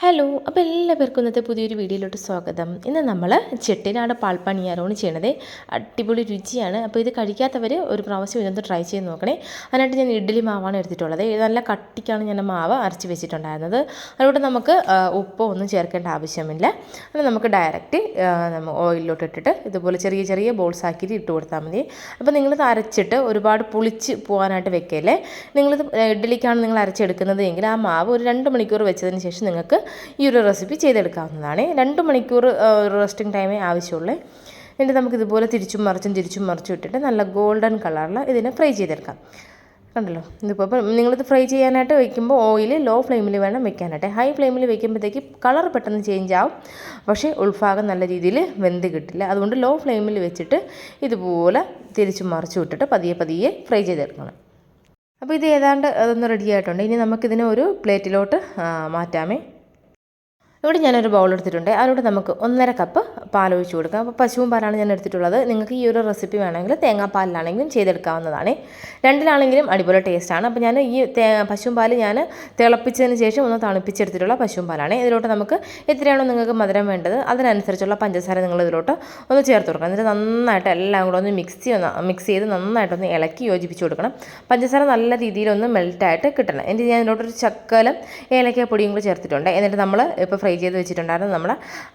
Hello അപ്പോൾ എല്ലാവർക്കും ഇന്നത്തെ പുതിയൊരു വീഡിയോയിലോട്ട് സ്വാഗതം. ഇന്ന് നമ്മൾ ചെട്ടിനാട് പാൽപ്പണിയാരോണ് ചെയ്യണത്. അടിപൊളി രുചിയാണ്. അപ്പോൾ ഇത് കഴിക്കാത്തവർ ഒരു പ്രാവശ്യം ഇതൊന്ന് ട്രൈ ചെയ്ത് നോക്കണേ. അതിനായിട്ട് ഞാൻ ഇഡ്ഡലി മാവാണ് എടുത്തിട്ടുള്ളത്. നല്ല കട്ടിക്കാണ് ഞാൻ മാവ് അരച്ച് വെച്ചിട്ടുണ്ടായിരുന്നത്. അതുകൊണ്ട് നമുക്ക് ഉപ്പോ ഒന്നും ചേർക്കേണ്ട ആവശ്യമില്ല. അത് നമുക്ക് ഡയറക്റ്റ് ഓയിലിലോട്ട് ഇട്ടിട്ട് ഇതുപോലെ ചെറിയ ചെറിയ ബോൾസ് ആക്കിയിട്ട് ഇട്ട് കൊടുത്താൽ മതി. അപ്പോൾ നിങ്ങളിത് അരച്ചിട്ട് ഒരുപാട് പുളിച്ച് പോകാനായിട്ട് വെക്കല്ലേ? നിങ്ങളിത് ഇഡ്ഡലിക്കാണ് നിങ്ങൾ അരച്ചെടുക്കുന്നത് എങ്കിൽ ആ മാവ് ഒരു രണ്ട് മണിക്കൂർ വെച്ചതിന് ശേഷം നിങ്ങൾക്ക് ഈ ഒരു റെസിപ്പി ചെയ്തെടുക്കാവുന്നതാണ്. രണ്ട് മണിക്കൂർ റെസ്റ്റിംഗ് ടൈമേ ആവശ്യമുള്ളൂ. എന്നിട്ട് നമുക്ക് ഇതുപോലെ തിരിച്ചും മറിച്ചും തിരിച്ചും മറിച്ചും ഇട്ടിട്ട് നല്ല ഗോൾഡൻ കളറിൽ ഇതിനെ ഫ്രൈ ചെയ്തെടുക്കാം. കണ്ടല്ലോ? ഇതിപ്പോൾ ഇപ്പം നിങ്ങളിത് ഫ്രൈ ചെയ്യാനായിട്ട് വെക്കുമ്പോൾ ഓയിൽ ലോ ഫ്ലെയിമിൽ വേണം വെക്കാനായിട്ട്. ഹൈ ഫ്ലെയിമിൽ വെക്കുമ്പോഴത്തേക്ക് കളർ പെട്ടെന്ന് ചേഞ്ച് ആവും. പക്ഷേ ഉൾഭാഗം നല്ല രീതിയിൽ വെന്ത് കിട്ടില്ല. അതുകൊണ്ട് ലോ ഫ്ലെയിമിൽ വെച്ചിട്ട് ഇതുപോലെ തിരിച്ചും മറിച്ചു വിട്ടിട്ട് പതിയെ പതിയെ ഫ്രൈ ചെയ്തെടുക്കണം. അപ്പോൾ ഇത് ഏതാണ്ട് അതൊന്ന് റെഡി ആയിട്ടുണ്ട്. ഇനി നമുക്കിതിനെ ഒരു പ്ലേറ്റിലോട്ട് മാറ്റാമേ. ഇവിടെ ഞാനൊരു ബൗൾ എടുത്തിട്ടുണ്ട്. അതിലൂടെ നമുക്ക് ഒന്നര കപ്പ് പാൽ ഒഴിച്ച് കൊടുക്കാം. അപ്പോൾ പശുവും പാലാണ് ഞാൻ എടുത്തിട്ടുള്ളത്. നിങ്ങൾക്ക് ഈ ഒരു റെസിപ്പി വേണമെങ്കിൽ തേങ്ങാപ്പാലിലാണെങ്കിലും ചെയ്തെടുക്കാവുന്നതാണ്. രണ്ടിലാണെങ്കിലും അടിപൊളി ടേസ്റ്റാണ് അപ്പോൾ ഞാൻ ഈ പശുവും പാൽ ഞാൻ തിളപ്പിച്ചതിന് ശേഷം ഒന്ന് തണുപ്പിച്ചെടുത്തിട്ടുള്ള പശുവും പാലാണ്. ഇതിലോട്ട് നമുക്ക് എത്രയാണോ നിങ്ങൾക്ക് മധുരം വേണ്ടത് അതിനനുസരിച്ചുള്ള പഞ്ചസാര നിങ്ങൾ ഇതിലോട്ട് ഒന്ന് ചേർത്ത് കൊടുക്കണം. എന്നിട്ട് നന്നായിട്ട് എല്ലാം കൂടെ ഒന്ന് മിക്സ് ഒന്ന് മിക്സ് ചെയ്ത് നന്നായിട്ടൊന്ന് ഇളക്കി യോജിപ്പിച്ച് കൊടുക്കണം. പഞ്ചസാര നല്ല രീതിയിലൊന്ന് മെൽറ്റായിട്ട് കിട്ടണം. എന്നിട്ട് ഞാൻ ഇതിലോട്ടൊരു ചക്കലം ഏലക്കപ്പൊടിയും കൂടി ചേർത്തിട്ടുണ്ട്. എന്നിട്ട് നമ്മൾ ഇപ്പോൾ ഫ്രൈ ചെയ്ത് വെച്ചിട്ടുണ്ടായിരുന്നു നമ്മൾ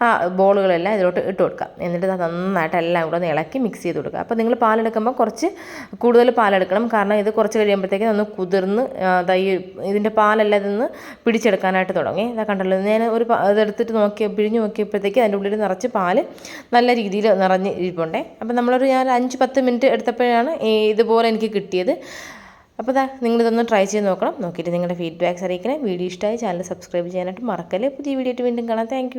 ആ ബോളുകളെല്ലാം ഇതിലോട്ട് ഇട്ട് കൊടുക്കാം എന്നിട്ട് നന്നായിട്ട് എല്ലാം കൂടെ ഇളക്കി മിക്സ് ചെയ്ത് കൊടുക്കുക. അപ്പോൾ നിങ്ങൾ പാലെടുക്കുമ്പോൾ കുറച്ച് കൂടുതൽ പാലെടുക്കണം. കാരണം ഇത് കുറച്ച് കഴിയുമ്പോഴത്തേക്കും ഒന്ന് കുതിർന്ന് ഈ ഇതിന്റെ പാലെല്ലാം ഇതൊന്ന് പിടിച്ചെടുക്കാനായിട്ട് തുടങ്ങി. ഇതാ കണ്ടല്ലോ ഞാൻ ഒരു ഇതെടുത്തിട്ട് നോക്കിയ പിഴിഞ്ഞ് നോക്കിയപ്പോഴത്തേക്ക് അതിന്റെ ഉള്ളിൽ നിറച്ച് പാൽ നല്ല രീതിയിൽ നിറഞ്ഞ് ഇരിപ്പുണ്ടേ. അപ്പോൾ നമ്മളൊരു ഞാൻ അഞ്ച് പത്ത് മിനിറ്റ് എടുത്തപ്പോഴാണ് ഇതുപോലെ എനിക്ക് കിട്ടിയത്. അപ്പോൾ ദാ നിങ്ങളിതൊന്ന് ട്രൈ ചെയ്ത് നോക്കണം. നോക്കിയിട്ട് നിങ്ങളുടെ ഫീഡ്ബാക്ക്സ് അറിയിക്കണേ. വീഡിയോ ഇഷ്ടമായി ചാനൽ സബ്സ്ക്രൈബ് ചെയ്യാനായിട്ട് മറക്കല്ലേ. പുതിയ വീഡിയോ ആയിട്ട് വീണ്ടും കാണാം. താങ്ക്